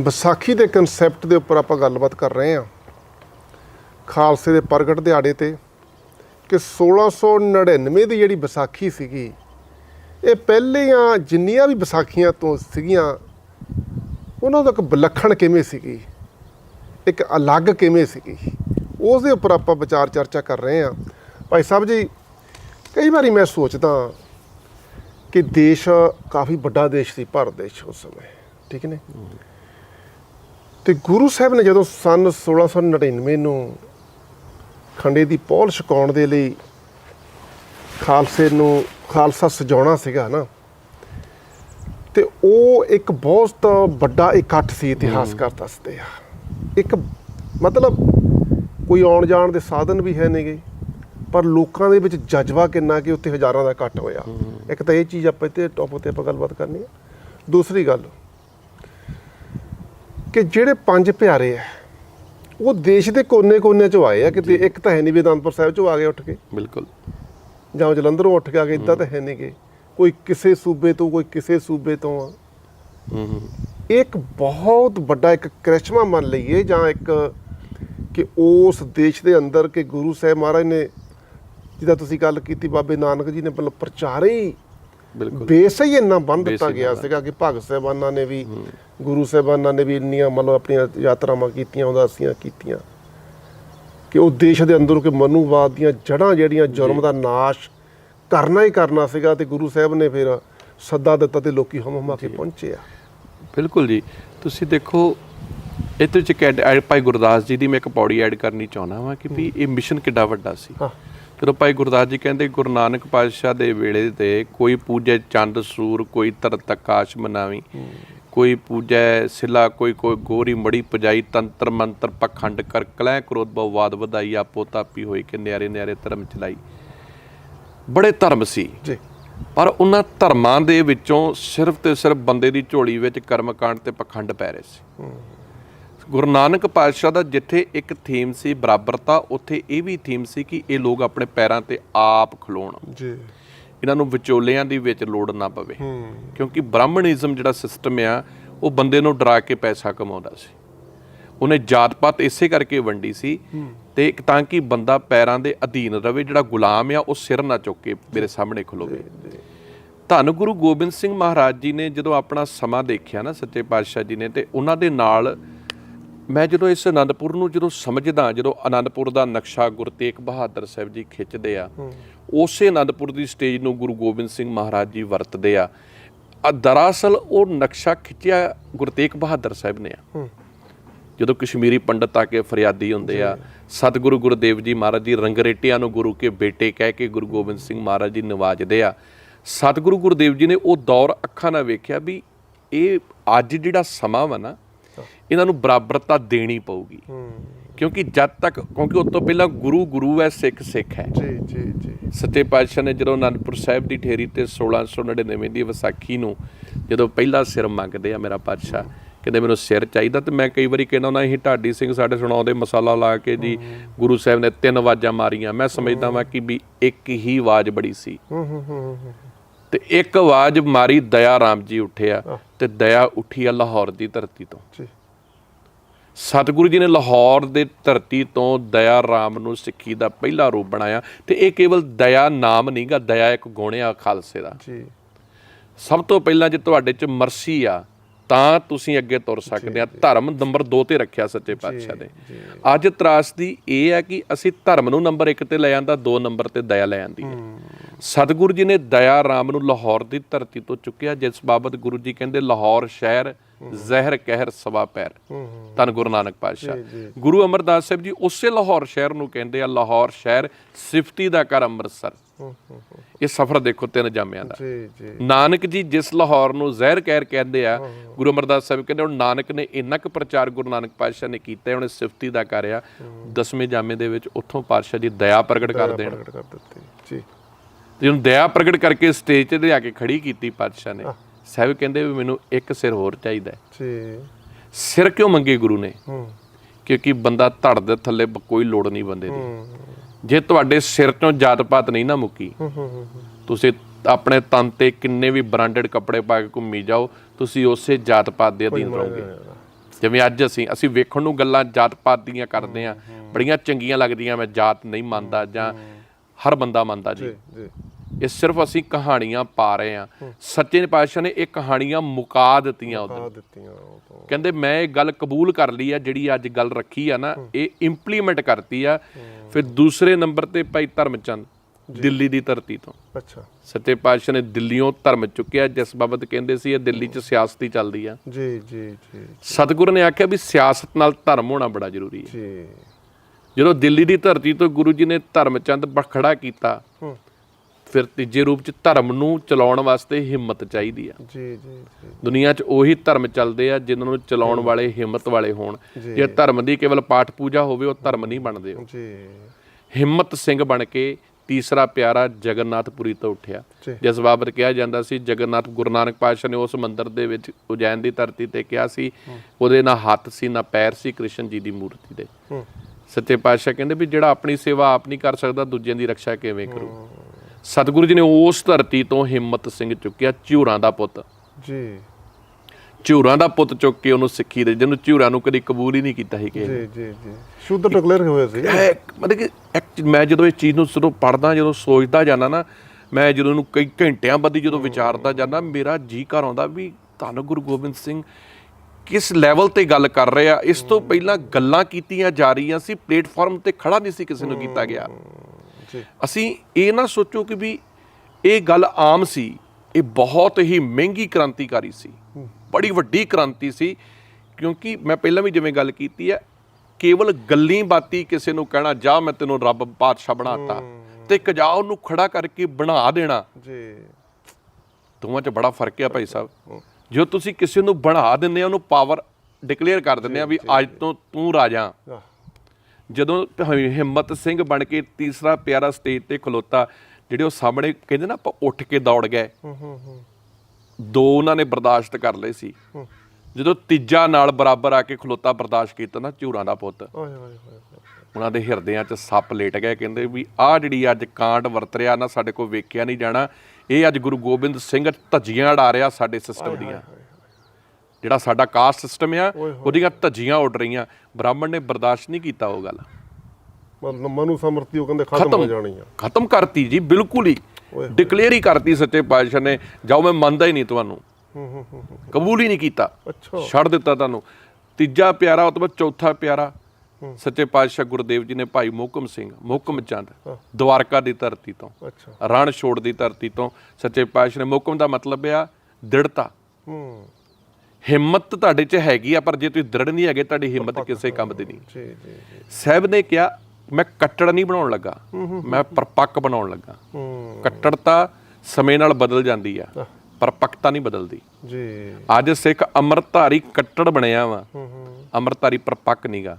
ਵਿਸਾਖੀ ਦੇ ਕਨਸੈਪਟ ਦੇ ਉੱਪਰ ਆਪਾਂ ਗੱਲਬਾਤ ਕਰ ਰਹੇ ਹਾਂ। ਖਾਲਸੇ ਦੇ ਪ੍ਰਗਟ ਦਿਹਾੜੇ ਤੇ ਕਿ 1699 ਦੀ ਜਿਹੜੀ ਵਿਸਾਖੀ ਸੀਗੀ, ਇਹ ਪਹਿਲੀਆਂ ਜਿੰਨੀਆਂ ਵੀ ਵਿਸਾਖੀਆਂ ਤੋਂ ਸੀਗੀਆਂ, ਉਹਨਾਂ ਦਾ ਇੱਕ ਵਿਲੱਖਣ ਕਿਵੇਂ ਸੀਗੀ? ਇੱਕ ਅਲੱਗ ਕਿਵੇਂ ਸੀਗੀ? ਉਸ ਦੇ ਉੱਪਰ ਆਪਾਂ ਵਿਚਾਰ ਚਰਚਾ ਕਰ ਰਹੇ ਹਾਂ। ਭਾਈ ਸਾਹਿਬ ਜੀ, ਕਈ ਵਾਰੀ ਮੈਂ ਸੋਚਦਾ ਕਿ ਦੇਸ਼ ਕਾਫੀ ਵੱਡਾ ਦੇਸ਼ ਸੀ, ਭਾਰਤ ਦੇਸ਼ ਉਸ ਸਮੇਂ, ਠੀਕ ਨੇ? ਤੇ ਗੁਰੂ ਸਾਹਿਬ ਨੇ ਜਦੋਂ ਸਨ 1699 ਨੂੰ ਖੰਡੇ ਦੀ ਪੌਲ ਛਕਾਉਣ ਦੇ ਲਈ ਖਾਲਸੇ ਨੂੰ ਖਾਲਸਾ ਸਜਾਉਣਾ ਸੀਗਾ ਨਾ ਤੇ ਉਹ ਇੱਕ ਬਹੁਤ ਵੱਡਾ ਇਕੱਠ ਸੀ ਇਤਿਹਾਸਕਾਰ ਦੱਸਦੇ ਆ। ਇੱਕ ਮਤਲਬ ਕੋਈ ਆਉਣ ਜਾਣ ਦੇ ਸਾਧਨ ਵੀ ਹੈ ਨੇਗੇ ਪਰ ਲੋਕਾਂ ਦੇ ਵਿੱਚ ਜਜ਼ਬਾ ਕਿੰਨਾ ਕਿ ਉੱਥੇ ਹਜ਼ਾਰਾਂ ਦਾ ਇਕੱਠ ਹੋਇਆ। ਇੱਕ ਤਾਂ ਇਹ ਚੀਜ਼ ਆਪਾਂ ਇੱਥੇ ਟੌਪਿਕ ਤੇ ਆਪਾਂ ਗੱਲਬਾਤ ਕਰਨੀ ਹੈ। ਦੂਸਰੀ ਗੱਲ ਕਿ ਜਿਹੜੇ ਪੰਜ ਪਿਆਰੇ ਆ ਉਹ ਦੇਸ਼ ਦੇ ਕੋਨੇ-ਕੋਨੇ ਚੋਂ ਆਏ ਆ ਕਿਤੇ ਇੱਕ ਤਾਂ ਹੈ ਨਹੀਂ ਵੇਦਾਂਤਪੁਰ ਸਾਹਿਬ ਚੋਂ ਆ ਗਏ ਉੱਠ ਕੇ। ਬਿਲਕੁਲ। ਜਾਂ ਜਲੰਧਰੋਂ ਉੱਠ ਕੇ ਆ ਗਏ ਇਦਾਂ ਤਾਂ ਹੈ ਨਹੀਂਗੇ ਕੋਈ ਕਿਸੇ ਸੂਬੇ ਤੋਂ ਕੋਈ ਕਿਸੇ ਸੂਬੇ ਤੋਂ ਆ। ਹੂੰ ਇੱਕ ਬਹੁਤ ਵੱਡਾ ਇੱਕ ਕ੍ਰਿਸ਼ਮਾ ਮੰਨ ਲਈਏ ਜਾਂ ਇੱਕ ਕਿ ਉਸ ਦੇਸ਼ ਦੇ ਅੰਦਰ ਕਿ ਗੁਰੂ ਸਾਹਿਬ ਮਹਾਰਾਜ ਨੇ ਜਿਹਦਾ ਤੁਸੀਂ ਗੱਲ ਕੀਤੀ ਬਾਬੇ ਨਾਨਕ ਜੀ ਨੇ ਮਤਲਬ ਪ੍ਰਚਾਰ ਹੀ ਬੇਸ ਹੀ ਇੰਨਾ ਬੇਸ ਦਿੱਤਾ ਗਿਆ ਸੀਗਾ ਕਿ ਭਗਤ ਸਾਹਿਬਾਨਾਂ ਨੇ ਵੀ ਗੁਰੂ ਸਾਹਿਬਾਨਾਂ ਨੇ ਵੀ ਇੰਨੀਆਂ ਮਤਲਬ ਆਪਣੀਆਂ ਯਾਤਰਾਵਾਂ ਕੀਤੀਆਂ ਉਦਾਸੀਆਂ ਕੀਤੀਆਂ ਕਿ ਉਹ ਦੇਸ਼ ਦੇ ਅੰਦਰ ਕਿ ਮਨੂਵਾਦ ਦੀਆਂ ਜੜ੍ਹਾਂ ਜਿਹੜੀਆਂ ਜ਼ੁਲਮ ਦਾ ਨਾਸ਼ ਕਰਨਾ ਹੀ ਕਰਨਾ ਸੀਗਾ ਤੇ ਗੁਰੂ ਸਾਹਿਬ ਨੇ ਫਿਰ ਸੱਦਾ ਦਿੱਤਾ ਤੇ ਲੋਕੀ ਹਮ ਹਮਾ ਕੇ ਪਹੁੰਚੇ ਆ। ਬਿਲਕੁਲ ਜੀ। ਤੁਸੀਂ ਦੇਖੋ ਇਹਦੇ ਵਿੱਚ ਭਾਈ ਗੁਰਦਾਸ ਜੀ ਦੀ ਮੈਂ ਇੱਕ ਪੌੜੀ ਐਡ ਕਰਨੀ ਚਾਹੁੰਦਾ ਹਾਂ ਕਿ ਵੀ ਇਹ ਮਿਸ਼ਨ ਕਿੱਡਾ ਵੱਡਾ ਸੀ। ਹਾਂ। ਜਦੋਂ ਭਾਈ ਗੁਰਦਾਸ ਜੀ ਕਹਿੰਦੇ ਗੁਰੂ ਨਾਨਕ ਪਾਤਸ਼ਾਹ ਦੇ ਵੇਲੇ ਤੇ ਕੋਈ ਪੂਜੈ ਚੰਦ ਸੂਰ ਕੋਈ ਤਰਤ ਆਕਾਸ਼ ਮਨਾਵੀ ਕੋਈ ਪੂਜੈ ਸਿਲਾ ਕੋਈ ਕੋਈ ਗੋਰੀ ਮੜੀ ਪਜਾਈ ਤੰਤਰ ਮੰਤਰ ਪਖੰਡ ਕਰ ਕਲੈ ਕ੍ਰੋਧ ਬਵਾਦ ਵਧਾਈ ਆਪੋ ਤਾਪੀ ਹੋਈ ਕਿ ਨਿਆਰੇ ਨਿਆਰੇ ਧਰਮ ਚਲਾਈ। ਬੜੇ ਧਰਮ ਸੀ। ਜੀ। ਪਰ ਉਹਨਾਂ ਧਰਮਾਂ ਦੇ ਵਿੱਚੋਂ ਸਿਰਫ ਤੇ ਸਿਰਫ ਬੰਦੇ ਦੀ ਝੋਲੀ ਵਿੱਚ ਕਰਮਕਾਂਡ ਤੇ ਪਖੰਡ ਪੈ ਰਹੇ ਸੀ। ਗੁਰੂ ਨਾਨਕ ਪਾਤਸ਼ਾਹ ਦਾ ਜਿੱਥੇ ਇੱਕ ਥੀਮ ਸੀ ਬਰਾਬਰਤਾ ਉੱਥੇ ਇਹ ਵੀ ਥੀਮ ਸੀ ਕਿ ਇਹ ਲੋਕ ਆਪਣੇ ਪੈਰਾਂ ਤੇ ਆਪ ਖਲੋਣ। ਜੀ। ਇਹਨਾਂ ਨੂੰ ਵਿਚੋਲਿਆਂ ਦੀ ਵਿੱਚ ਲੋੜ ਨਾ ਪਵੇ। ਕਿਉਂਕਿ ਬ੍ਰਾਹਮਣਿਜ਼ਮ ਜਿਹੜਾ ਸਿਸਟਮ ਆ ਉਹ ਬੰਦੇ ਨੂੰ ਡਰਾ ਕੇ ਪੈਸਾ ਕਮਾਉਂਦਾ ਸੀ। ਉਹਨੇ ਜਾਤ ਪਾਤ ਇਸੇ ਕਰਕੇ ਵੰਡੀ ਸੀ ਤੇ ਇੱਕ ਤਾਂ ਕਿ ਬੰਦਾ ਪੈਰਾਂ ਦੇ ਅਧੀਨ ਰਵੇ ਜਿਹੜਾ ਗੁਲਾਮ ਆ ਉਹ ਸਿਰ ਨਾ ਚੁੱਕ ਕੇ ਮੇਰੇ ਸਾਹਮਣੇ ਖਲੋਵੇ। ਧੰਨ ਗੁਰੂ ਗੋਬਿੰਦ ਸਿੰਘ ਮਹਾਰਾਜ ਜੀ ਨੇ ਜਦੋਂ ਆਪਣਾ ਸਮਾਂ ਦੇਖਿਆ ਨਾ ਸੱਚੇ ਪਾਤਸ਼ਾਹ ਜੀ ਨੇ ਤੇ ਉਹਨਾਂ ਦੇ ਨਾਲ ਮੈਂ ਜਦੋਂ ਇਸ ਆਨੰਦਪੁਰ ਨੂੰ ਜਦੋਂ ਸਮਝਦਾ ਜਦੋਂ ਆਨੰਦਪੁਰ ਦਾ ਨਕਸ਼ਾ ਗੁਰੂ ਤੇਗ ਬਹਾਦਰ ਸਾਹਿਬ ਜੀ ਖਿੱਚਦੇ ਆ ਉਸੇ ਆਨੰਦਪੁਰ ਦੀ ਸਟੇਜ ਨੂੰ ਗੁਰੂ ਗੋਬਿੰਦ ਸਿੰਘ ਮਹਾਰਾਜ ਜੀ ਵਰਤਦੇ ਆ। ਦਰਅਸਲ ਉਹ ਨਕਸ਼ਾ ਖਿੱਚਿਆ ਗੁਰੂ ਤੇਗ ਬਹਾਦਰ ਸਾਹਿਬ ਨੇ ਆ। ਜਦੋਂ ਕਸ਼ਮੀਰੀ ਪੰਡਤ ਆ ਕੇ ਫਰਿਆਦੀ ਹੁੰਦੇ ਆ ਸਤਿਗੁਰੂ ਗੁਰਦੇਵ ਜੀ ਮਹਾਰਾਜ ਜੀ ਰੰਗਰੇਟਿਆਂ ਨੂੰ ਗੁਰੂ ਕੇ ਬੇਟੇ ਕਹਿ ਕੇ ਗੁਰੂ ਗੋਬਿੰਦ ਸਿੰਘ ਮਹਾਰਾਜ ਜੀ ਨਵਾਜਦੇ ਆ। ਸਤਿਗੁਰੂ ਗੁਰਦੇਵ ਜੀ ਨੇ ਉਹ ਦੌਰ ਅੱਖਾਂ ਨਾਲ ਵੇਖਿਆ ਵੀ ਇਹ ਅੱਜ ਜਿਹੜਾ ਸਮਾਂ ਵਾ ਨਾ ਇਹਨਾਂ ਨੂੰ ਬਰਾਬਰਤਾ ਦੇਣੀ ਪਊਗੀ। ਕਿਉਂਕਿ ਜਦ ਤੱਕ ਕਿਉਂਕਿ ਉਸ ਤੋਂ ਪਹਿਲਾਂ ਗੁਰੂ ਗੁਰੂ ਹੈ ਸਿੱਖ ਸਿੱਖ ਹੈ। ਜੀ ਜੀ ਜੀ। ਸੱਚੇ ਪਾਤਸ਼ਾਹ ਨੇ ਜਦੋਂ ਅਨੰਦਪੁਰ ਸਾਹਿਬ ਦੀ ਠੇਰੀ ਤੇ 1699 ਦੀ ਵਿਸਾਖੀ ਨੂੰ ਜਦੋਂ ਪਹਿਲਾ ਸਿਰ ਮੰਗਦੇ ਆ ਮੇਰਾ ਪਾਤਸ਼ਾਹ ਕਹਿੰਦੇ ਮੈਨੂੰ ਸਿਰ ਚਾਹੀਦਾ ਤੇ ਮੈਂ ਕਈ ਵਾਰੀ ਕਹਿੰਦਾ ਹੁੰਦਾ ਸੀ ਢਾਡੀ ਸਿੰਘ ਸਾਡੇ ਸੁਣਾਉਂਦੇ ਮਸਾਲਾ ਲਾ ਕੇ ਜੀ ਗੁਰੂ ਸਾਹਿਬ ਨੇ ਤਿੰਨ ਆਵਾਜ਼ਾਂ ਮਾਰੀਆਂ। ਮੈਂ ਸਮਝਦਾ ਵਾਂ ਕਿ ਵੀ ਇੱਕ ਹੀ ਆਵਾਜ਼ ਬੜੀ ਸੀ। ਹੂੰ ਹੂੰ ਹੂੰ ਹੂੰ। ਤੇ ਇੱਕ ਆਵਾਜ਼ ਮਾਰੀ ਦਇਆ ਰਾਮ ਜੀ ਉੱਠਿਆ ਤੇ ਦਇਆ ਉੱਠੀ ਆ ਲਾਹੌਰ ਦੀ ਧਰਤੀ ਤੋਂ। ਜੀ। ਸਤਿਗੁਰੂ ਜੀ ਨੇ ਲਾਹੌਰ ਦੇ ਧਰਤੀ ਤੋਂ ਦਇਆ ਰਾਮ ਨੂੰ ਸਿੱਖੀ ਦਾ ਪਹਿਲਾ ਰੂਪ ਬਣਾਇਆ ਤੇ ਇਹ ਕੇਵਲ ਦਇਆ ਨਾਮ ਨਹੀਂਗਾ ਦਇਆ ਇੱਕ ਗੁਣ ਆ ਖਾਲਸੇ ਦਾ। ਜੀ। ਸਭ ਤੋਂ ਪਹਿਲਾਂ ਜੇ ਤੁਹਾਡੇ 'ਚ ਮਰਸੀ ਆ ਤਾਂ ਤੁਸੀਂ ਅੱਗੇ ਤੁਰ ਸਕਦੇ ਆ। ਧਰਮ ਨੰਬਰ 2 ਤੇ ਰੱਖਿਆ ਸੱਚੇ ਪਾਤਸ਼ਾਹ ਨੇ। ਅੱਜ ਤਰਾਸਦੀ ਇਹ ਹੈ ਕਿ ਅਸੀਂ ਧਰਮ ਨੂੰ ਨੰਬਰ 1 ਤੇ ਲੈ ਜਾਂਦਾ 2 ਨੰਬਰ ਤੇ ਦਇਆ ਲੈ ਆਂਦੀ ਹੈ। ਸਤਿਗੁਰੂ ਜੀ ਨੇ ਦਇਆ ਰਾਮ ਨੂੰ ਲਾਹੌਰ ਦੀ ਧਰਤੀ ਤੋਂ ਚੁੱਕਿਆ ਜਿਸ ਬਾਬਤ ਗੁਰੂ ਜੀ ਕਹਿੰਦੇ ਲਾਹੌਰ ਸ਼ਹਿਰ ਜ਼ਹਿਰ ਕਹਿਰ ਸਵਾ ਪੈਰ। ਧੰਨ ਗੁਰੂ ਨਾਨਕ ਪਾਤਸ਼ਾਹ। ਗੁਰੂ ਅਮਰਦਾਸ ਸਾਹਿਬ ਜੀ ਉਸੇ ਲਾਹੌਰ ਸ਼ਹਿਰ ਨੂੰ ਕਹਿੰਦੇ ਆ ਲਾਹੌਰ ਸ਼ਹਿਰ ਸਿਫਤੀ ਦਾ ਘਰ ਅੰਮ੍ਰਿਤਸਰ। ਇਹ ਸਫ਼ਰ ਦੇਖੋ ਤਿੰਨ ਜਾਮਿਆਂ ਦਾ। ਨਾਨਕ ਜੀ ਜਿਸ ਲਾਹੌਰ ਨੂੰ ਜ਼ਹਿਰ ਕਹਿਰ ਕਹਿੰਦੇ ਆ ਗੁਰੂ ਅਮਰਦਾਸ ਸਾਹਿਬ ਕਹਿੰਦੇ ਹੁਣ ਨਾਨਕ ਨੇ ਇੰਨਾ ਕੁ ਪ੍ਰਚਾਰ ਗੁਰੂ ਨਾਨਕ ਪਾਤਸ਼ਾਹ ਨੇ ਕੀਤਾ ਉਹਨੇ ਸਿਫਤੀ ਦਾ ਕਰਿਆ ਦਸਵੇਂ ਜਾਮੇ ਦੇ ਵਿੱਚ ਉੱਥੋਂ ਪਾਤਸ਼ਾਹ ਜੀ ਦਇਆ ਪ੍ਰਗਟ ਕਰ ਦੇਣ। ਪ੍ਰਗਟ ਕਰ ਦਿੱਤੀ। ਜੀ। ਤੇ ਉਹਨੂੰ ਦਇਆ ਪ੍ਰਗਟ ਕਰਕੇ ਸਟੇਜ ਤੇ ਲਿਆ ਕੇ ਖੜੀ ਕੀਤੀ ਪਾਤਸ਼ਾਹ ਨੇ। ਸਾਹਿਬ ਕਹਿੰਦੇ ਵੀ ਮੈਨੂੰ ਇੱਕ ਸਿਰ ਹੋਰ ਚਾਹੀਦਾ। ਜੀ ਸਿਰ ਕਿਉਂ ਮੰਗੇ ਗੁਰੂ ਨੇ? ਕਿਉਂਕਿ ਬੰਦਾ ਧੜ ਦੇ ਥੱਲੇ ਕੋਈ ਲੋੜ ਨਹੀਂ ਬੰਦੇ ਦੀ। ਜੇ ਤੁਹਾਡੇ ਸਿਰ ਤੋਂ ਜਾਤ ਪਾਤ ਨਹੀਂ ਨਾ ਮੁੱਕੀ ਤੁਸੀਂ ਆਪਣੇ ਤਨ ਤੇ ਕਿੰਨੇ ਵੀ ਬ੍ਰਾਂਡਡ ਕੱਪੜੇ ਪਾ ਕੇ ਘੁੰਮੀ ਜਾਓ ਤੁਸੀਂ ਉਸੇ ਜਾਤ ਪਾਤ ਦੇ ਅਧੀਨ ਰਹੋਗੇ। ਜਿਵੇਂ ਅੱਜ ਅਸੀਂ ਅਸੀਂ ਵੇਖਣ ਨੂੰ ਗੱਲਾਂ ਜਾਤ ਪਾਤ ਦੀਆਂ ਕਰਦੇ ਆ ਬੜੀਆਂ ਚੰਗੀਆਂ ਲੱਗਦੀਆਂ ਮੈਂ ਜਾਤ ਨਹੀਂ ਮੰਨਦਾ ਜਾਂ ਹਰ ਬੰਦਾ ਮੰਨਦਾ ਜੀ। ਇਹ ਸਿਰਫ ਅਸੀਂ ਕਹਾਣੀਆਂ ਪਾ ਰਹੇ ਆ ਸੱਚੇ ਪਾਤਸ਼ਾਹ ਨੇ ਇਹ ਕਹਾਣੀਆਂ ਮੁਕਾ ਦਿੱਤੀਆਂ ਤੋਂ। ਕਹਿੰਦੇ ਮੈਂ ਇਹ ਗੱਲ ਕਬੂਲ ਕਰ ਲਈ ਆ ਜਿਹੜੀ ਅੱਜ ਗੱਲ ਰੱਖੀ ਆ ਨਾ ਇਹ ਇੰਪਲੀਮੈਂਟ ਕਰਤੀ ਆ। ਫਿਰ ਦੂਸਰੇ ਨੰਬਰ ਤੇ ਭਾਈ ਧਰਮਚੰਦ ਦਿੱਲੀ ਦੀ ਧਰਤੀ ਤੋਂ। ਅੱਛਾ। ਸੱਚੇ ਪਾਤਸ਼ਾਹ ਨੇ ਦਿੱਲੀੋਂ ਧਰਮ ਚੁੱਕਿਆ ਜਿਸ ਬਾਬਤ ਕਹਿੰਦੇ ਸੀ ਇਹ ਦਿੱਲੀ 'ਚ ਸਿਆਸਤ ਹੀ ਚੱਲਦੀ ਆ। ਜੀ ਜੀ ਜੀ ਸਤਿਗੁਰੂ ਨੇ ਆਖਿਆ ਵੀ ਸਿਆਸਤ ਨਾਲ ਧਰਮ ਹੋਣਾ ਬੜਾ ਜ਼ਰੂਰੀ ਹੈ ਜੀ। ਜਦੋਂ ਦਿੱਲੀ ਦੀ ਧਰਤੀ ਤੋਂ ਗੁਰੂ ਜੀ ਨੇ ਧਰਮਚੰਦ ਬਖੜਾ ਕੀਤਾ ਫਿਰ ਤੀਜੇ ਰੂਪ 'ਚ ਧਰਮ ਨੂੰ ਚਲਾਉਣ ਵਾਸਤੇ ਹਿੰਮਤ ਚਾਹੀਦੀ ਆ। ਜੀ ਜੀ ਦੁਨੀਆ 'ਚ ਉਹੀ ਧਰਮ ਚੱਲਦੇ ਆ ਜਿਨ੍ਹਾਂ ਨੂੰ ਚਲਾਉਣ ਵਾਲੇ ਹਿੰਮਤ ਵਾਲੇ ਹੋਣ। ਜੀ। ਧਰਮ ਦੀ ਕੇਵਲ ਪਾਠ ਪੂਜਾ ਹੋਵੇ ਉਹ ਧਰਮ ਨਹੀਂ ਬਣਦੇ ਉਹ। ਜੀ। ਹਿੰਮਤ ਸਿੰਘ ਬਣ ਕੇ ਤੀਸਰਾ ਪਿਆਰਾ ਜਗਨਨਾਥਪੁਰੀ ਤੋਂ ਉੱਠਿਆ। ਜਿਸ ਬਾਬਤ ਕਿਹਾ ਜਾਂਦਾ ਸੀ ਜਗਨਨਾਥ ਗੁਰੂ ਨਾਨਕ ਪਾਤਸ਼ਾਹ ਨੇ ਉਸ ਮੰਦਿਰ ਦੇ ਵਿੱਚ ਉਜੈਨ ਦੀ ਧਰਤੀ ਤੇ ਕਿਹਾ ਸੀ ਉਹਦੇ ਨਾ ਹੱਥ ਸੀ ਨਾ ਪੈਰ ਸੀ ਕ੍ਰਿਸ਼ਨ ਜੀ ਦੀ ਮੂਰਤੀ ਦੇ। ਸੱਚੇ ਪਾਤਸ਼ਾਹ ਕਹਿੰਦੇ ਵੀ ਜਿਹੜਾ ਆਪਣੀ ਸੇਵਾ ਆਪ ਨਹੀਂ ਕਰ ਸਕਦਾ ਦੂਜਿਆਂ ਦੀ ਰੱਖਿਆ ਕਿਵੇਂ ਕਰੂ? ਸਤਿਗੁਰੂ ਜੀ ਨੇ ਉਸ ਧਰਤੀ ਤੋਂ ਹਿੰਮਤ ਸਿੰਘ ਚੁੱਕਿਆ ਝੂਰਾਂ ਦਾ ਪੁੱਤ। ਜੀ। ਝੂਰਾਂ ਦਾ ਪੁੱਤ ਚੁੱਕ ਕੇ ਉਹਨੂੰ ਸਿੱਖੀ ਦੇ ਜਿਹਨੂੰ ਝੂਰਾਂ ਨੂੰ ਕਦੀ ਕਬੂਲ ਹੀ ਨਹੀਂ ਕੀਤਾ ਸੀ ਕਿ ਜੀ ਜੀ ਜੀ। ਸ਼ੁੱਧ ਡਿਕਲੇਅਰ ਹੋਏ ਸੀ। ਇਹ ਮਤਲਬ ਕਿ ਮੈਂ ਜਦੋਂ ਇਹ ਚੀਜ਼ ਨੂੰ ਜਦੋਂ ਪੜਦਾ ਜਦੋਂ ਸੋਚਦਾ ਜਾਂਦਾ ਨਾ ਮੈਂ ਜਦੋਂ ਇਹਨੂੰ ਕਈ ਘੰਟਿਆਂ ਬੱਧੀ ਜਦੋਂ ਵਿਚਾਰਦਾ ਜਾਂਦਾ ਮੇਰਾ ਜੀ ਘਰ ਆਉਂਦਾ ਵੀ ਧੰਨ ਗੁਰੂ ਗੋਬਿੰਦ ਸਿੰਘ ਕਿਸ ਲੈਵਲ ਤੇ ਗੱਲ ਕਰ ਰਹੇ ਆ? ਇਸ ਤੋਂ ਪਹਿਲਾਂ ਗੱਲਾਂ ਕੀਤੀਆਂ ਜਾ ਰਹੀਆਂ ਸੀ ਪਲੇਟਫਾਰਮ ਤੇ ਖੜਾ ਨਹੀਂ ਸੀ ਕਿਸੇ ਨੂੰ ਕੀਤਾ ਗਿਆ। ਅਸੀਂ ਇਹ ਨਾ ਸੋਚੋ ਕਿ ਵੀ ਇਹ ਗੱਲ ਆਮ ਸੀ ਇਹ ਬਹੁਤ ਹੀ ਮਹਿੰਗੀ ਕ੍ਰਾਂਤੀਕਾਰੀ ਸੀ ਬੜੀ ਵੱਡੀ ਕ੍ਰਾਂਤੀ ਸੀ ਕਿਉਂਕਿ ਮੈਂ ਪਹਿਲਾਂ ਵੀ ਜਿਵੇਂ ਗੱਲ ਕੀਤੀ ਹੈ ਕੇਵਲ ਗੱਲੀ ਬਾਤੀ ਕਿਸੇ ਨੂੰ ਕਹਿਣਾ ਜਾ ਮੈਂ ਤੈਨੂੰ ਰੱਬ ਪਾਤਸ਼ਾਹ ਬਣਾਤਾ ਤੇ ਇੱਕ ਜਾ ਉਹਨੂੰ ਖੜਾ ਕਰਕੇ ਬਣਾ ਦੇਣਾ। ਜੀ। ਦੋਵਾਂ 'ਚ ਬੜਾ ਫ਼ਰਕ ਹੈ ਭਾਈ ਸਾਹਿਬ। ਜੋ ਤੁਸੀਂ ਕਿਸੇ ਨੂੰ ਬਣਾ ਦਿੰਦੇ ਆ ਉਹਨੂੰ ਪਾਵਰ ਡਿਕਲੇਅਰ ਕਰ ਦਿੰਦੇ ਆ ਵੀ ਅੱਜ ਤੋਂ ਤੂੰ ਰਾਜਾ। ਜਦੋਂ ਹਿੰਮਤ ਸਿੰਘ ਬਣ ਕੇ ਤੀਸਰਾ ਪਿਆਰਾ ਸਟੇਜ ਤੇ ਖਲੋਤਾ ਜਿਹੜੇ ਉਹ ਸਾਹਮਣੇ ਕਹਿੰਦੇ ਨਾ ਆਪਾਂ ਉੱਠ ਕੇ ਦੌੜ ਗਏ। ਹੂੰ ਹੂੰ ਹੂੰ। ਦੋ ਉਹਨਾਂ ਨੇ ਬਰਦਾਸ਼ਤ ਕਰ ਲਏ ਸੀ। ਜਦੋਂ ਤੀਜਾ ਨਾਲ ਬਰਾਬਰ ਆ ਕੇ ਖਲੋਤਾ ਬਰਦਾਸ਼ਤ ਕੀਤਾ ਨਾ ਝੂਰਾਂ ਦਾ ਪੁੱਤ। ਓਏ ਹੋਏ ਹੋਏ ਹੋਏ ਉਹਨਾਂ ਦੇ ਹਿਰਦਿਆਂ 'ਚ ਸੱਪ ਲੇਟ ਗਏ ਕਹਿੰਦੇ ਵੀ ਆਹ ਜਿਹੜੀ ਅੱਜ ਕਾਂਡ ਵਰਤ ਰਿਹਾ ਨਾ ਸਾਡੇ ਕੋਲ ਵੇਖਿਆ ਨਹੀਂ ਜਾਣਾ। ਇਹ ਅੱਜ ਗੁਰੂ ਗੋਬਿੰਦ ਸਿੰਘ ਧੱਜੀਆਂ ਉਡਾ ਰਿਹਾ ਸਾਡੇ ਸਿਸਟਮ ਦੀਆਂ। ਜਿਹੜਾ ਸਾਡਾ ਕਾਸਟ ਸਿਸਟਮ ਆ ਉਹਦੀਆਂ ਧੱਜੀਆਂ ਉੱਡ ਰਹੀਆਂ। ਬ੍ਰਾਹਮਣ ਨੇ ਬਰਦਾਸ਼ਤ ਨਹੀਂ ਕੀਤਾ ਉਹ ਗੱਲ। ਮਤਲਬ ਮਨੂ ਸਮਰਤੀ ਉਹ ਕਹਿੰਦੇ ਖਤਮ ਹੋ ਜਾਣੀ ਆ। ਖਤਮ ਕਰਤੀ ਜੀ ਬਿਲਕੁਲ ਹੀ। ਡਿਕਲੇਅਰ ਹੀ ਕਰਤੀ ਸੱਚੇ ਪਾਤਸ਼ਾਹ ਨੇ। ਜਾਓ ਮੈਂ ਮੰਨਦਾ ਹੀ ਨਹੀਂ ਤੁਹਾਨੂੰ। ਕਬੂਲ ਹੀ ਨਹੀਂ ਕੀਤਾ। ਅੱਛਾ। ਛੱਡ ਦਿੱਤਾ ਤੁਹਾਨੂੰ। ਤੀਜਾ ਪਿਆਰਾ ਉਹ ਤੋਂ ਬਾਅਦ ਚੌਥਾ ਪਿਆਰਾ। ਸੱਚੇ ਪਾਤਸ਼ਾਹ ਗੁਰਦੇਵ ਜੀ ਨੇ ਭਾਈ ਮੋਹਕਮ ਸਿੰਘ ਮੋਹਕਮ ਚੰਦ ਦਵਾਰਕਾ ਦੀ ਧਰਤੀ ਤੋਂ ਅੱਛਾ। ਰਣ ਛੋੜ ਦੀ ਧਰਤੀ ਤੋਂ ਸੱਚੇ ਪਾਤਸ਼ਾਹ ਨੇ ਮੋਹਕਮ ਦਾ ਮਤਲਬ ਆ ਦ੍ਰਿੜਤਾ। ਹੂੰ। ਹਿੰਮਤ ਤੁਹਾਡੇ 'ਚ ਹੈਗੀ ਆ ਪਰ ਜੇ ਤੁਸੀਂ ਦ੍ਰਿੜ ਨਹੀਂ ਹੈਗੇ ਤੁਹਾਡੀ ਹਿੰਮਤ ਕਿਸੇ ਕੰਮ ਦੀ ਨਹੀਂ। ਜੀ ਸਾਹਿਬ ਨੇ ਕਿਹਾ ਮੈਂ ਕੱਟੜ ਨਹੀਂ ਬਣਾਉਣ ਲੱਗਾ ਮੈਂ ਪਰਪੱਕ ਬਣਾਉਣ ਲੱਗਾ। ਕੱਟੜਤਾ ਸਮੇਂ ਨਾਲ ਬਦਲ ਜਾਂਦੀ ਆ ਪਰਪੱਕਤਾ ਨਹੀਂ ਬਦਲਦੀ। ਜੀ। ਅੱਜ ਸਿੱਖ ਅੰਮ੍ਰਿਤਧਾਰੀ ਕੱਟੜ ਬਣਿਆ ਵਾ। ਅੰਮ੍ਰਿਤਧਾਰੀ ਪਰਪੱਕ ਨਹੀਂਗਾ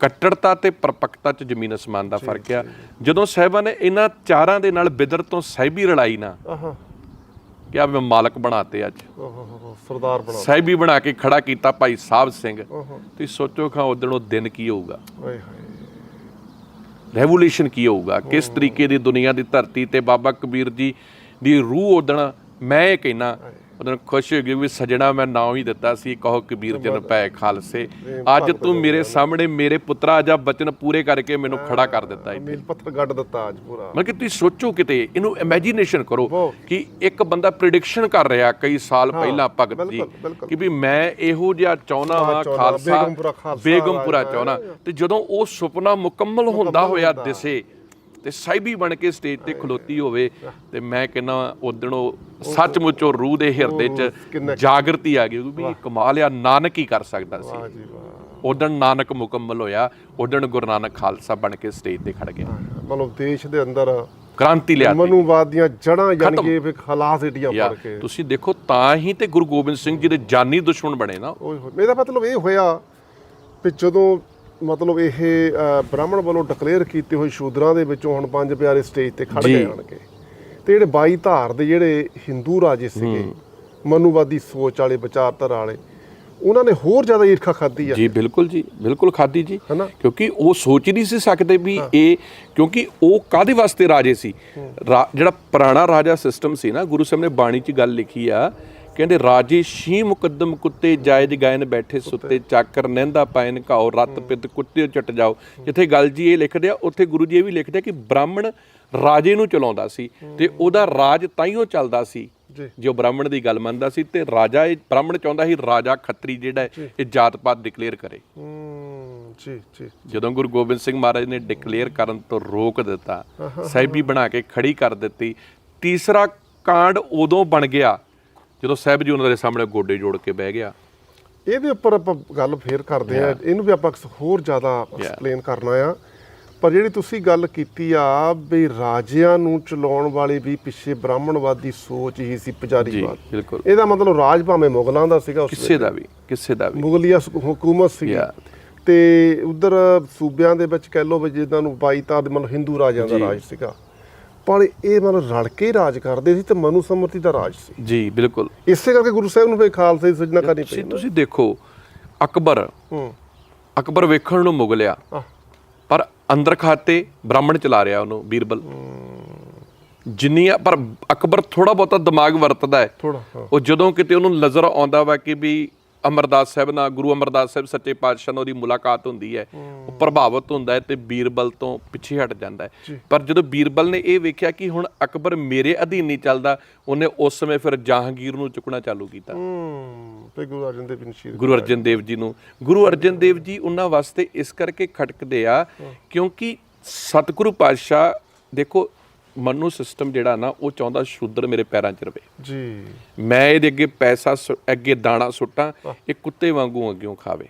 ਕੱਟੜਤਾ ਤੇ ਪਰਪੱਕਤਾ ਚ ਜ਼ਮੀਨ ਅਸਮਾਨ ਦਾ ਫ਼ਰਕ ਆ। ਜਦੋਂ ਸਾਹਿਬਾਂ ਨੇ ਇਹਨਾਂ ਚਾਰਾਂ ਦੇ ਨਾਲ ਬਿਦਰ ਤੋਂ ਸਹਿਬੀ ਰਲਾਈ ਨਾ ਆਹਾ। ਵੀ ਮੈਂ ਮਾਲਕ ਬਣਾਤੇ ਅੱਜ। ਸਰਦਾਰ ਬਣਾ ਸਹਿਬੀ ਬਣਾ ਕੇ ਖੜਾ ਕੀਤਾ ਭਾਈ ਸਾਹਿਬ ਸਿੰਘ। ਤੁਸੀਂ ਸੋਚੋ ਖਾਂ ਉਦੋਂ ਉਹ ਦਿਨ ਕੀ ਹੋਊਗਾ। ਓਏ ਹੋਏ। ਰੈਵੋਲੂਸ਼ਨ ਕੀ ਹੋਊਗਾ? ਕਿਸ ਤਰੀਕੇ ਦੀ ਦੁਨੀਆ ਦੀ ਧਰਤੀ ਤੇ ਬਾਬਾ ਕਬੀਰ ਜੀ ਦੀ ਰੂਹ ਉਦਣ ਮੈਂ ਇਹ ਕਹਿਣਾ ਉਦੋਂ ਖੁਸ਼ ਹੋ ਗਈ ਵੀ ਸਜਣਾ ਮੈਂ ਨਾਮ ਹੀ ਦਿੱਤਾ ਸੀ ਕਹੋ ਕਬੀਰ ਜਨ ਪੈ ਖਾਲਸੇ ਅੱਜ ਤੂੰ ਮੇਰੇ ਸਾਹਮਣੇ ਮੇਰੇ ਪੁੱਤਰਾ ਜਾ ਬਚਨ ਪੂਰੇ ਕਰਕੇ ਮੈਨੂੰ ਖੜਾ ਕਰ ਦਿੱਤਾ। ਮੀਲ ਪੱਥਰ ਗੱਡ ਦਿੱਤਾ ਅੱਜ ਪੂਰਾ ਮਤਲਬ ਕਿ ਤੁਸੀਂ ਸੋਚੋ ਕਿਤੇ ਇਹਨੂੰ ਇਮੇਜਿਨੇਸ਼ਨ ਕਰੋ। ਕਿ ਇੱਕ ਬੰਦਾ ਪ੍ਰਿਡਿਕਸ਼ਨ ਕਰ ਰਿਹਾ ਕਈ ਸਾਲ ਪਹਿਲਾਂ ਭਗਤ ਜੀ। ਕਿ ਵੀ ਮੈਂ ਇਹੋ ਜਿਹਾ ਚਾਹੁੰਦਾ ਹਾਂ, ਖਾਲਸਾ ਬੇਗਮਪੁਰਾ ਚਾਹੁੰਦਾ ਤੇ ਜਦੋਂ ਉਹ ਸੁਪਨਾ ਮੁਕੰਮਲ ਹੁੰਦਾ ਹੋਇਆ ਦਿਸੇ ਤੇ ਸਾਈਬੀ ਬਣ ਕੇ ਸਟੇਜ ਤੇ ਖਲੋਤੀ ਹੋਵੇ ਤੇ ਮੈਂ ਕਹਿੰਦਾ ਉਦਣ ਉਹ ਸੱਚਮੁੱਚ ਉਹ ਰੂਹ ਦੇ ਹਿਰਦੇ 'ਚ ਜਾਗਰਤੀ ਆ ਗਈ ਵੀ ਕਮਾਲ ਆ ਨਾਨਕ ਹੀ ਕਰ ਸਕਦਾ ਸੀ। ਵਾਹ ਜੀ ਵਾਹ। ਨਾਨਕ ਮੁਕੰਮਲ ਹੋਇਆ ਉਦਣ ਗੁਰੂ ਨਾਨਕ ਖਾਲਸਾ ਬਣ ਕੇ ਸਟੇਜ ਤੇ ਖੜ ਗਿਆ। ਮਤਲਬ ਦੇਸ਼ ਦੇ ਅੰਦਰ ਕ੍ਰਾਂਤੀ ਲਿਆ ਮਨੂਵਾਦ ਦੀਆਂ ਜੜਾਂ ਯਾਨੀ ਕਿ ਫਿਰ ਏਡੀਆਂ ਯਾ ਫੜ ਕੇ ਤੁਸੀਂ ਦੇਖੋ ਤਾਂ ਹੀ ਤੇ ਗੁਰੂ ਗੋਬਿੰਦ ਸਿੰਘ ਜੀ ਦੇ ਜਾਨੀ ਦੁਸ਼ਮਣ ਬਣੇ ਨਾ। ਇਹਦਾ ਮਤਲਬ ਇਹ ਹੋਇਆ ਵੀ ਜਦੋਂ ਮਤਲਬ ਇਹ ਬ੍ਰਾਹਮਣ ਵੱਲੋਂ ਡਿਕਲੇਅਰ ਕੀਤੇ ਹੋਏ ਸ਼ੂਦਰਾਂ ਦੇ ਵਿੱਚੋਂ ਹੁਣ ਪੰਜ ਪਿਆਰੇ ਸਟੇਜ ਤੇ ਖੜ। ਗਏ ਆਣਗੇ। ਤੇ ਜਿਹੜੇ 22 ਧਾਰ ਦੇ ਜਿਹੜੇ ਹਿੰਦੂ ਰਾਜੇ ਸੀਗੇ ਮਨੂਵਾਦੀ ਸੋਚ ਵਾਲੇ ਵਿਚਾਰਧਾਰਾ ਵਾਲੇ ਉਹਨਾਂ ਨੇ ਹੋਰ ਜ਼ਿਆਦਾ ਈਰਖਾ ਖਾਦੀ ਆ। ਜੀ ਬਿਲਕੁਲ ਜੀ ਬਿਲਕੁਲ ਖਾਦੀ ਜੀ। ਹਨਾ? ਕਿਉਂਕਿ ਉਹ ਸੋਚ ਨਹੀਂ ਸੀ ਸਕਦੇ ਵੀ ਇਹ ਕਿਉਂਕਿ ਉਹ ਕਾਦੇ ਵਾਸਤੇ ਰਾਜੇ ਸੀ? ਜਿਹੜਾ ਪੁਰਾਣਾ ਰਾਜਾ ਸਿਸਟਮ ਸੀ ਨਾ ਗੁਰੂ ਸਾਹਿਬ ਨੇ ਬਾਣੀ 'ਚ ਗੱਲ ਲਿਖੀ ਆ ਕਹਿੰਦੇ ਰਾਜੇ ਸ਼ੀ ਮੁਕੱਦਮ ਕੁੱਤੇ ਜਾਇਜ਼ ਗਾਇਨ ਬੈਠੇ ਸੁੱਤੇ ਚਾਕਰ ਨਹਿੰਦਾ ਪਾਇਨ ਘਾਓ ਰਤ ਪਿੱਤ ਕੁੱਤੇ ਚਟ ਜਾਓ। ਜਿੱਥੇ ਗੱਲ ਜੀ ਇਹ ਲਿਖਦੇ ਆ ਉੱਥੇ ਗੁਰੂ ਜੀ ਇਹ ਵੀ ਲਿਖਦੇ ਆ ਕਿ ਬ੍ਰਾਹਮਣ ਰਾਜੇ ਨੂੰ ਚਲਾਉਂਦਾ ਸੀ ਤੇ ਉਹਦਾ ਰਾਜ ਤਾਈਓ ਚੱਲਦਾ ਸੀ। ਜੀ। ਬ੍ਰਾਹਮਣ ਦੀ ਗੱਲ ਮੰਨਦਾ ਸੀ ਤੇ ਰਾਜਾ ਇਹ ਬ੍ਰਾਹਮਣ ਚਾਹੁੰਦਾ ਸੀ ਰਾਜਾ ਖੱਤਰੀ ਜਿਹੜਾ ਇਹ ਜਾਤ ਪਾਤ ਡਿਕਲੇਅਰ ਕਰੇ। ਜੀ ਜੀ। ਜਦੋਂ ਗੁਰੂ ਗੋਬਿੰਦ ਸਿੰਘ ਮਹਾਰਾਜ ਨੇ ਡਿਕਲੇਅਰ ਕਰਨ ਤੋਂ ਰੋਕ ਦਿੱਤਾ ਸਾਹਿਬੀ ਬਣਾ ਕੇ ਖੜੀ ਕਰ ਦਿੱਤੀ ਤੀਸਰਾ ਕਾਂਡ ਉਦੋਂ ਬਣ ਗਿਆ ਜਦੋਂ ਸਾਹਿਬ ਜੀ ਉਹਨਾਂ ਦੇ ਸਾਹਮਣੇ ਗੋਡੇ ਜੋੜ ਕੇ ਬਹਿ ਗਿਆ। ਇਹਦੇ ਉੱਪਰ ਆਪਾਂ ਗੱਲ ਫੇਰ ਕਰਦੇ ਆ ਇਹਨੂੰ ਵੀ ਆਪਾਂ ਹੋਰ ਜ਼ਿਆਦਾ ਐਕਸਪਲੇਨ ਕਰਨਾ ਆ। ਪਰ ਜਿਹੜੀ ਤੁਸੀਂ ਗੱਲ ਕੀਤੀ ਆ ਵੀ ਰਾਜਿਆਂ ਨੂੰ ਚਲਾਉਣ ਵਾਲੇ ਵੀ ਪਿੱਛੇ ਬ੍ਰਾਹਮਣਵਾਦੀ ਸੋਚ ਹੀ ਸੀ ਪੁਜਾਰੀਵਾਦ। ਬਿਲਕੁਲ। ਇਹਦਾ ਮਤਲਬ ਰਾਜ ਭਾਵੇਂ ਮੁਗਲਾਂ ਦਾ ਸੀਗਾ ਉਸ ਕਿਸੇ ਦਾ ਵੀ ਕਿਸੇ ਦਾ ਵੀ। ਮੁਗਲੀਆ ਹਕੂਮਤ ਸੀ. ਤੇ ਉਧਰ ਸੂਬਿਆਂ ਦੇ ਵਿੱਚ ਕਹਿ ਲੋ ਵੀ ਜਿੱਦਾਂ ਨੂੰ ਬਾਈਤਾ ਦੇ ਮਤਲਬ ਹਿੰਦੂ ਰਾਜਿਆਂ ਦਾ ਰਾਜ ਸੀਗਾ। ਪਰ ਇਹ ਮਤਲਬ ਰਲ ਕੇ ਰਾਜ ਕਰਦੇ ਸੀ ਤੇ ਮਨੂ ਸਮਰਤੀ ਦਾ ਰਾਜ ਸੀ। ਜੀ ਬਿਲਕੁਲ। ਇਸੇ ਕਰਕੇ ਗੁਰੂ ਸਾਹਿਬ ਨੂੰ ਫੇ ਖਾਲਸੇ ਦੀ ਸਿਰਜਣਾ ਕਰਨੀ ਪਈ ਤੁਸੀਂ ਦੇਖੋ ਅਕਬਰ। ਹੂੰ। ਅਕਬਰ ਵੇਖਣ ਨੂੰ ਮੁਗਲਿਆ ਪਰ ਅੰਦਰ ਖਾਤੇ ਬ੍ਰਾਹਮਣ ਚਲਾ ਰਿਹਾ ਉਹਨੂੰ ਬੀਰਬਲ। ਜਿੰਨੀਆਂ ਪਰ ਅਕਬਰ ਥੋੜਾ ਬਹੁਤਾ ਦਿਮਾਗ ਵਰਤਦਾ ਹੈ। ਥੋੜਾ ਹਾਂ। ਉਹ ਜਦੋਂ ਕਿਤੇ ਉਹਨੂੰ ਨਜ਼ਰ ਆਉਂਦਾ ਵਾ ਕਿ ਵੀ ਅਮਰਦਾਸ ਸਾਹਿਬ ਨਾਲ ਗੁਰੂ ਅਮਰਦਾਸ ਸਾਹਿਬ ਸੱਚੇ ਪਾਤਸ਼ਾਹ ਨਾਲ ਉਹਦੀ ਮੁਲਾਕਾਤ ਹੁੰਦੀ ਹੈ। ਉਹ ਪ੍ਰਭਾਵਿਤ ਹੁੰਦਾ ਹੈ ਤੇ ਬੀਰਬਲ ਤੋਂ ਪਿੱਛੇ ਹਟ ਜਾਂਦਾ ਹੈ। ਪਰ ਜਦੋਂ ਬੀਰਬਲ ਨੇ ਇਹ ਵੇਖਿਆ ਕਿ ਹੁਣ ਅਕਬਰ ਮੇਰੇ ਅਧੀਨ ਨਹੀਂ ਚੱਲਦਾ ਉਹਨੇ ਉਸ ਸਮੇਂ ਫਿਰ ਜਹਾਂਗੀਰ ਨੂੰ ਚੁੱਕਣਾ ਚਾਲੂ ਕੀਤਾ। ਤੇ ਗੁਰੂ ਅਰਜਨ ਦੇਵ ਜੀ ਗੁਰੂ ਅਰਜਨ ਦੇਵ ਜੀ ਨੂੰ। ਗੁਰੂ ਅਰਜਨ ਦੇਵ ਜੀ ਉਹਨਾਂ ਵਾਸਤੇ ਇਸ ਕਰਕੇ ਖਟਕਦੇ ਆ ਕਿਉਂਕਿ ਸਤਿਗੁਰੂ ਪਾਤਸ਼ਾਹ ਦੇਖੋ ਮਨੂ ਸਿਸਟਮ ਜਿਹੜਾ ਨਾ ਉਹ ਚਾਹੁੰਦਾ ਸ਼ੂਦਰ ਮੇਰੇ ਪੈਰਾਂ 'ਚ ਰਵੇ। ਜੀ। ਮੈਂ ਇਹਦੇ ਅੱਗੇ ਪੈਸਾ ਅੱਗੇ ਦਾਣਾ ਸੁੱਟਾਂ ਇਹ ਕੁੱਤੇ ਵਾਂਗੂ ਅੱਗਿਓਂ ਖਾਵੇ।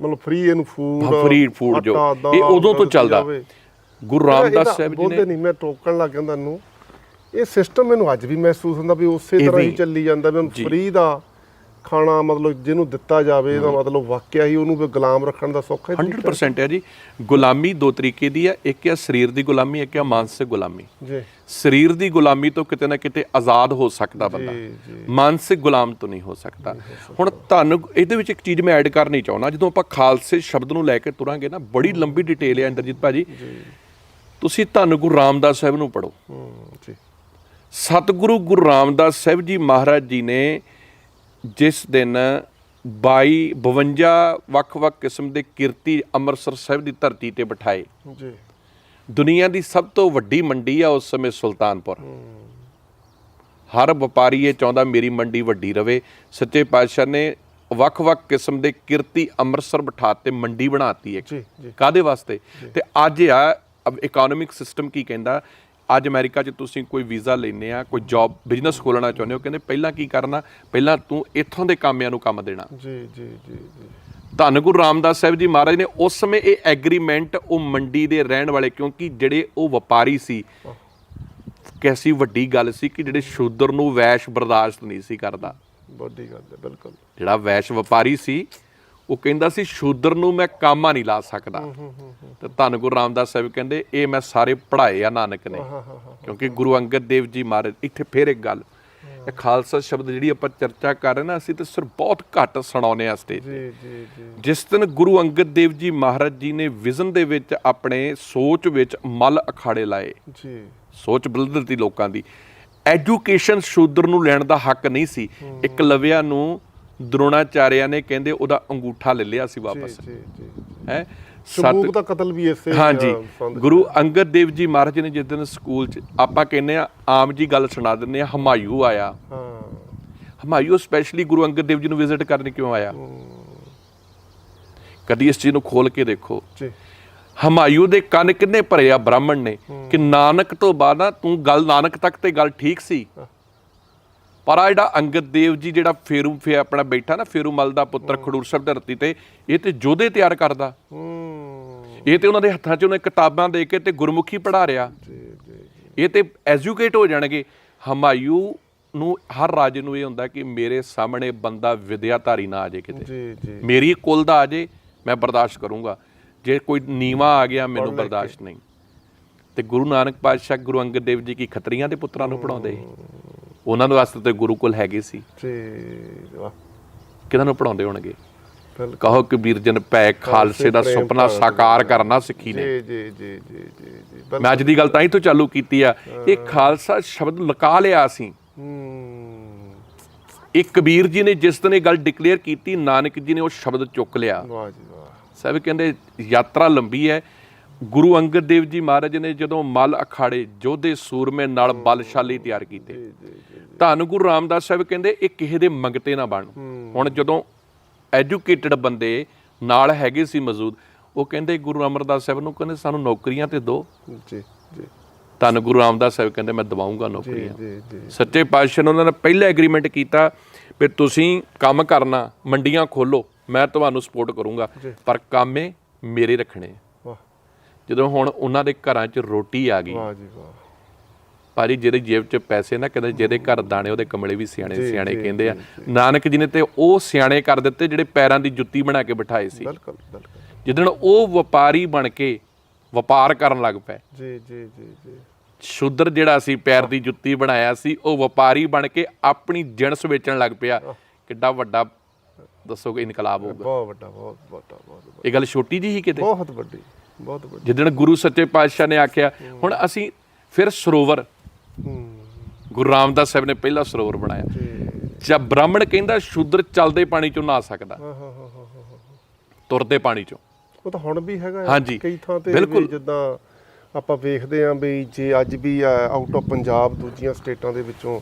ਮਤਲਬ ਫ੍ਰੀ ਇਹਨੂੰ ਫੂਡ ਫਰੀ ਫੂਡ ਜੋ। ਇਹ ਉਦੋਂ ਤੋਂ ਚੱਲਦਾ। ਗੁਰੂ ਰਾਮਦਾਸ ਸਾਹਿਬ ਜੀ ਬੋਲਦੇ ਨੇ ਨਹੀਂ ਮੈਂ ਟੋਕਣ ਲੱਗ ਗਿਆ ਤੁਹਾਨੂੰ ਇਹ ਸਿਸਟਮ ਮੈਨੂੰ ਅੱਜ ਵੀ ਮਹਿਸੂਸ ਹੁੰਦਾ ਵੀ ਉਸੇ ਤਰ੍ਹਾਂ ਹੀ। ਚੱਲੀ ਜਾਂਦਾ ਵੀ ਫ੍ਰੀ ਦਾ ਖਾਣਾ ਮਤਲਬ ਜਿਹਨੂੰ ਦਿੱਤਾ ਜਾਵੇ ਇਹਦਾ ਮਤਲਬ ਵਾਕਿਆ ਹੀ ਉਹਨੂੰ ਵੀ ਗੁਲਾਮ ਰੱਖਣ ਦਾ ਸੌਖਾ ਹੀ ਤਰੀਕਾ 100% ਹੈ ਜੀ। ਗੁਲਾਮੀ ਦੋ ਤਰੀਕੇ ਦੀ ਹੈ। ਇੱਕ ਹੈ ਸਰੀਰ ਦੀ ਗੁਲਾਮੀ ਇੱਕ ਹੈ ਮਾਨਸਿਕ ਗੁਲਾਮੀ। ਜੀ। ਸਰੀਰ ਦੀ ਗੁਲਾਮੀ ਤੋਂ ਕਿਤੇ ਨਾ ਕਿਤੇ ਆਜ਼ਾਦ ਹੋ ਸਕਦਾ ਬੰਦਾ। ਜੀ, ਜੀ। ਮਾਨਸਿਕ ਗੁਲਾਮ ਤੋਂ ਨਹੀਂ ਹੋ ਸਕਦਾ। ਹੁਣ ਤੁਹਾਨੂੰ ਇਹਦੇ ਵਿੱਚ ਇੱਕ ਚੀਜ਼ ਮੈਂ ਐਡ ਕਰਨੀ ਚਾਹੁੰਦਾ। ਜਦੋਂ ਆਪਾਂ ਖਾਲਸੇ ਸ਼ਬਦ ਨੂੰ ਲੈ ਕੇ ਤੁਰਾਂਗੇ ਨਾ ਬੜੀ ਲੰਬੀ ਡਿਟੇਲ ਹੈ ਇੰਦਰਜੀਤ ਭਾਜੀ। ਤੁਸੀਂ ਧੰਨ ਗੁਰੂ ਰਾਮਦਾਸ ਸਾਹਿਬ ਨੂੰ ਪੜੋ ਹੂੰ ਜੀ। ਸਤਿਗੁਰੂ ਗੁਰੂ ਰਾਮਦਾਸ ਸਾਹਿਬ ਜੀ ਮਹਾਰਾਜ ਜੀ ਨੇ ਜਿਸ ਦਿਨ 22 52 ਵੱਖ-ਵੱਖ ਕਿਸਮ ਦੇ ਕਿਰਤੀ ਅੰਮ੍ਰਿਤਸਰ ਸਾਹਿਬ ਦੀ ਧਰਤੀ ਤੇ ਬਿਠਾਏ। ਜੀ। ਦੁਨੀਆ ਦੀ ਸਭ ਤੋਂ ਵੱਡੀ ਮੰਡੀ ਆ ਉਸ ਸਮੇਂ ਸੁਲਤਾਨਪੁਰ। ਹਰ ਵਪਾਰੀ ਇਹ ਚਾਹੁੰਦਾ ਮੇਰੀ ਮੰਡੀ ਵੱਡੀ ਰਵੇ। ਸੱਚੇ ਪਾਤਸ਼ਾਹ ਨੇ ਵੱਖ-ਵੱਖ ਕਿਸਮ ਦੇ ਕਿਰਤੀ ਅੰਮ੍ਰਿਤਸਰ ਬਿਠਾਤੇ ਮੰਡੀ ਬਣਾਤੀ ਹੈ ਜੀ ਜੀ। ਕਾਦੇ ਵਾਸਤੇ? ਤੇ ਅੱਜ ਆ ਇਕਨੋਮਿਕ ਸਿਸਟਮ ਕੀ ਕਹਿੰਦਾ? ਅੱਜ ਅਮਰੀਕਾ 'ਚ ਤੁਸੀਂ ਕੋਈ ਵੀਜ਼ਾ ਲੈਨੇ ਆ ਕੋਈ ਜੌਬ ਬਿਜ਼ਨਸ ਖੋਲਣਾ ਚਾਹੁੰਦੇ ਹੋ ਕਹਿੰਦੇ ਪਹਿਲਾਂ ਕੀ ਕਰਨਾ? ਪਹਿਲਾਂ ਤੂੰ ਇੱਥੋਂ ਦੇ ਕਾਮਿਆਂ ਨੂੰ ਕੰਮ ਦੇਣਾ। ਜੀ ਜੀ ਜੀ ਜੀ। ਧੰਨ ਗੁਰੂ ਰਾਮਦਾਸ ਸਾਹਿਬ ਜੀ ਮਹਾਰਾਜ ਨੇ ਉਸ ਸਮੇਂ ਇਹ ਐਗਰੀਮੈਂਟ ਉਹ ਮੰਡੀ ਦੇ ਰਹਿਣ ਵਾਲੇ ਕਿਉਂਕਿ ਜਿਹੜੇ ਉਹ ਵਪਾਰੀ ਸੀ ਕੈਸੀ ਵੱਡੀ ਗੱਲ ਸੀ ਕਿ ਜਿਹੜੇ ਸ਼ੂਦਰ ਨੂੰ ਵੈਸ਼ ਬਰਦਾਸ਼ਤ ਨਹੀਂ ਸੀ ਕਰਦਾ। ਵੱਡੀ ਗੱਲ ਹੈ ਬਿਲਕੁਲ। ਜਿਹੜਾ ਵੈਸ਼ ਵਪਾਰੀ ਸੀ ਉਹ ਕਹਿੰਦਾ ਸੀ ਸ਼ੂਦਰ ਨੂੰ ਮੈਂ ਕਾਮਾ ਨਹੀਂ ਲਾ ਸਕਦਾ। ਤੇ ਧੰਨ ਗੁਰੂ ਰਾਮਦਾਸ ਸਾਹਿਬ ਕਹਿੰਦੇ ਇਹ ਮੈਂ ਸਾਰੇ ਪੜ੍ਹਾਏ ਆ ਨਾਨਕ ਨੇ। ਕਿਉਂਕਿ ਗੁਰੂ ਅੰਗਦ ਦੇਵ ਜੀ ਮਹਾਰਾਜ ਇੱਥੇ ਫੇਰ ਇੱਕ ਗੱਲ। ਇਹ ਖਾਲਸਾ ਸ਼ਬਦ ਜਿਹੜੀ ਆਪਾਂ ਚਰਚਾ ਕਰ ਰਹੇ ਨਾ ਅਸੀਂ ਤੇ ਸਿਰ ਬਹੁਤ ਘੱਟ ਸੁਣਾਉਨੇ ਆ ਸਟੇਜ ਜੀ ਜੀ ਜੀ। ਜਿਸ ਦਿਨ ਗੁਰੂ ਅੰਗਦ ਦੇਵ ਜੀ ਮਹਾਰਾਜ ਜੀ ਨੇ ਵਿਜ਼ਨ ਦੇ ਵਿੱਚ ਆਪਣੇ ਸੋਚ ਵਿੱਚ ਮਲ ਅਖਾੜੇ ਲਾਏ। ਜੀ। ਸੋਚ ਬਦਲਦੀ ਲੋਕਾਂ ਦੀ। ਐਜੂਕੇਸ਼ਨ ਸ਼ੂਦਰ ਨੂੰ ਲੈਣ ਦਾ ਹੱਕ ਨਹੀਂ ਸੀ। ਇੱਕ ਲਵਿਆ ਨੂੰ ਦਰੋਣਾਚਾਰਿਆ ਨੇ ਕਹਿੰਦੇ ਉਹਦਾ ਅੰਗੂਠਾ ਲੈ ਲਿਆ ਸੀ ਵਾਪਸ। ਜੀ ਜੀ ਹੈ? ਸ਼ੰਬੂਕ ਦਾ ਕਤਲ ਵੀ ਇਸੇ ਹਾਂਜੀ। ਗੁਰੂ ਅੰਗਦ ਦੇਵ ਜੀ ਮਹਾਰਾਜ ਨੇ ਜਿਸ ਦਿਨ ਸਕੂਲ ਚ ਆਪਾਂ ਕਹਿੰਦੇ ਆ ਆਮ ਜੀ ਗੱਲ ਸੁਣਾ ਦਿੰਦੇ ਆ ਹਮਾਯੂ ਆਇਆ। ਹਾਂ। ਹਮਾਯੂ ਸਪੈਸ਼ਲੀ ਗੁਰੂ ਅੰਗਦ ਦੇਵ ਜੀ ਨੂੰ ਵਿਜ਼ਿਟ ਕਰਨ ਕਿਉਂ ਆਇਆ? ਕਦੀ ਇਸ ਚੀਜ਼ ਨੂੰ ਖੋਲ ਕੇ ਦੇਖੋ। ਜੀ। ਹਮਾਯੂ ਦੇ ਕੰਨ ਕਿੰਨੇ ਭਰੇ ਆ ਬ੍ਰਾਹਮਣ ਨੇ ਕਿ ਨਾਨਕ ਤੋਂ ਬਾਅਦ ਨਾ ਤੂੰ ਗੱਲ ਨਾਨਕ ਤੱਕ ਤੇ ਗੱਲ ਠੀਕ ਸੀ। ਪਰ ਆ ਜਿਹੜਾ ਅੰਗਦ ਦੇਵ ਜੀ ਜਿਹੜਾ ਫੇਰੂ ਫੇ ਆਪਣਾ ਬੈਠਾ ਨਾ ਫੇਰੂਮਲ ਦਾ ਪੁੱਤਰ ਖਡੂਰ ਸਾਹਿਬ ਧਰਤੀ ਤੇ ਇਹ ਤੇ ਜੋਧੇ ਤਿਆਰ ਕਰਦਾ। ਇਹ ਤੇ ਉਹਨਾਂ ਦੇ ਹੱਥਾਂ 'ਚ ਉਹਨੇ ਕਿਤਾਬਾਂ ਦੇ ਕੇ ਤੇ ਗੁਰਮੁਖੀ ਜੀ ਜੀ ਇਹ ਤੇ ਐਜੂਕੇਟ ਹੋ ਜਾਣਗੇ। ਹਮਾਯੂ ਨੂੰ ਹਰ ਰਾਜੇ ਨੂੰ ਇਹ ਹੁੰਦਾ ਕਿ ਮੇਰੇ ਸਾਹਮਣੇ ਬੰਦਾ ਵਿਦਿਆਧਾਰੀ ਨਾ ਆ ਜਾਏ ਕਿਤੇ। ਜੀ ਜੀ। ਮੇਰੀ ਕੁਲ ਦਾ ਆ ਜੇ ਮੈਂ ਬਰਦਾਸ਼ਤ ਕਰੂੰਗਾ। ਜੇ ਕੋਈ ਨੀਵਾ ਆ ਗਿਆ ਮੈਨੂੰ ਬਰਦਾਸ਼ਤ ਨਹੀਂ। ਤੇ ਗੁਰੂ ਨਾਨਕ ਪਾਤਸ਼ਾਹ ਗੁਰੂ ਅੰਗਦ ਦੇਵ ਜੀ ਕੀ ਖੱਤਰੀਆਂ ਦੇ ਪੁੱਤਰਾਂ ਨੂੰ ਪੜਾਉਂਦੇ ਉਹਨਾਂ ਦੇ ਵਾਸਤੇ ਤੇ ਗੁਰੂਕੁਲ ਹੈਗੇ ਸੀ। ਜੀ ਵਾਹ। ਕਿਹਨਾਂ ਨੂੰ ਪੜਾਉਂਦੇ ਹੋਣਗੇ? ਕਹੋ ਕਿ ਵੀਰਜਨ ਪੈ ਖਾਲਸੇ ਦਾ ਸੁਪਨਾ ਸਾਕਾਰ ਕਰਨਾ ਸਿੱਖੀ ਨੇ। ਜੀ ਜੀ ਜੀ ਜੀ ਜੀ ਮੈਂ ਅੱਜ ਦੀ ਗੱਲ ਤਾਂ ਹੀ ਤੋਂ ਚਾਲੂ ਕੀਤੀ ਆ। ਇਹ ਖਾਲਸਾ ਸ਼ਬਦ ਲੁਕਾ ਲਿਆ ਸੀ। ਹੂੰ। ਇਹ ਕਬੀਰ ਜੀ ਨੇ ਜਿਸ ਦਿਨ ਇਹ ਗੱਲ ਡਿਕਲੇਅਰ ਕੀਤੀ ਨਾਨਕ ਜੀ ਨੇ ਉਹ ਸ਼ਬਦ ਚੁੱਕ ਲਿਆ। ਵਾਹ ਜੀ ਵਾਹ। ਸਾਹਿਬ ਕਹਿੰਦੇ ਯਾਤਰਾ ਲੰਬੀ ਹੈ ਗੁਰੂ ਅੰਗਦ ਦੇਵ ਜੀ ਮਹਾਰਾਜ ਨੇ ਜਦੋਂ ਮਲ ਅਖਾੜੇ ਜੋਧੇ ਸੂਰਮੇ ਨਾਲ ਬਲਸ਼ਾਲੀ ਤਿਆਰ ਕੀਤੇ। ਧੰਨ ਗੁਰੂ ਰਾਮਦਾਸ ਸਾਹਿਬ ਕਹਿੰਦੇ ਇਹ ਕਿਸੇ ਦੇ ਮੰਗਤੇ ਨਾ ਬਣ ਹੁਣ ਜਦੋਂ ਐਜੂਕੇਟਿਡ ਬੰਦੇ ਨਾਲ ਹੈਗੇ ਸੀ ਮੌਜੂਦ ਉਹ ਕਹਿੰਦੇ ਗੁਰੂ ਅਮਰਦਾਸ ਸਾਹਿਬ ਨੂੰ ਕਹਿੰਦੇ ਸਾਨੂੰ ਨੌਕਰੀਆਂ ਤੇ ਦਿਓ ਜੀ ਜੀ। ਧੰਨ ਗੁਰੂ ਰਾਮਦਾਸ ਸਾਹਿਬ ਕਹਿੰਦੇ ਮੈਂ ਦਵਾਉਂਗਾ ਨੌਕਰੀਆਂ। ਸੱਚੇ ਪਾਤਸ਼ਾਹ ਨੇ ਉਹਨਾਂ ਨੇ ਪਹਿਲਾ ਐਗਰੀਮੈਂਟ ਕੀਤਾ ਵੀ ਤੁਸੀਂ ਕੰਮ ਕਰਨਾ ਮੰਡੀਆਂ ਖੋਲੋ ਮੈਂ ਤੁਹਾਨੂੰ ਸਪੋਰਟ ਕਰੂੰਗਾ। ਪਰ ਕਾਮੇ ਮੇਰੇ ਰੱਖਣੇ ਜਦੋਂ ਹੁਣ ਉਹਨਾਂ ਦੇ ਘਰਾਂ 'ਚ ਰੋਟੀ ਆ ਗਈ ਵਾਹ ਜੀ ਵਾਹ। ਭਾਰੀ ਜਿਹਦੇ ਜੇਬ 'ਚ ਪੈਸੇ ਨਾ ਕਹਿੰਦੇ ਜਿਹਦੇ ਘਰ ਦਾਣੇ ਉਹਦੇ ਕਮਲੇ ਵੀ ਸਿਆਣੇ ਸਿਆਣੇ ਕਹਿੰਦੇ ਆ। ਨਾਨਕ ਜੀ ਨੇ ਤੇ ਉਹ ਸਿਆਣੇ ਕਰ ਦਿੱਤੇ ਜਿਹੜੇ ਪੈਰਾਂ ਦੀ ਜੁੱਤੀ ਬਣਾ ਕੇ ਬਿਠਾਏ ਸੀ। ਬਿਲਕੁਲ ਬਿਲਕੁਲ। ਜਿੱਦਣ ਉਹ ਵਪਾਰੀ ਬਣ ਕੇ ਵਪਾਰ ਕਰਨ ਲੱਗ ਪਏ। ਜੀ ਜੀ ਜੀ ਜੀ। ਸ਼ੂਦਰ ਜਿਹੜਾ ਸੀ ਪੈਰ ਦੀ ਜੁੱਤੀ ਬਣਾਇਆ ਸੀ ਉਹ ਵਪਾਰੀ ਬਣ ਕੇ ਆਪਣੀ ਜਿਣਸ ਵੇਚਣ ਲੱਗ ਪਿਆ। ਕਿੱਡਾ ਵੱਡਾ ਦੱਸੋਗੇ ਇਨਕਲਾਬ ਹੋਊਗਾ। ਬਹੁਤ ਵੱਡਾ ਬਹੁਤ ਵੱਡਾ ਬਹੁਤ ਇਹ ਗੱਲ ਛੋਟੀ ਜੀ ਹੀ ਕਿਤੇ? ਬਹੁਤ ਵੱਡੀ। ਬਹੁਤ ਵੱਡੀ ਜਿੱਦਣ ਗੁਰੂ ਸੱਚੇ ਪਾਤਸ਼ਾਹ ਨੇ ਆਖਿਆ ਹੁਣ ਅਸੀਂ ਫਿਰ ਸਰੋਵਰ। ਗੁਰੂ ਰਾਮਦਾਸ ਸਾਹਿਬ ਨੇ ਪਹਿਲਾ ਸਰੋਵਰ ਬਣਾਇਆ। ਜੀ ਜਦ ਬ੍ਰਾਹਮਣ ਕਹਿੰਦਾ ਸ਼ੂਦਰ ਚੱਲਦੇ ਪਾਣੀ ਚੋਂ ਨਹਾ ਸਕਦਾ। ਹਾਂ ਹਾਂ ਹਾਂ ਹਾਂ ਹਾਂ ਤੁਰਦੇ ਪਾਣੀ ਚੋਂ। ਉਹ ਤਾਂ ਹੁਣ ਵੀ ਹੈਗਾ ਕਈ ਥਾਂ ਤੇ ਬਿਲਕੁਲ। ਜਿੱਦਾਂ ਆਪਾਂ ਵੇਖਦੇ ਆਂ ਵੀ ਜੇ ਅੱਜ ਵੀ ਆਊਟ ਆਫ ਪੰਜਾਬ ਦੂਜੀਆਂ ਸਟੇਟਾਂ ਦੇ ਵਿੱਚੋਂ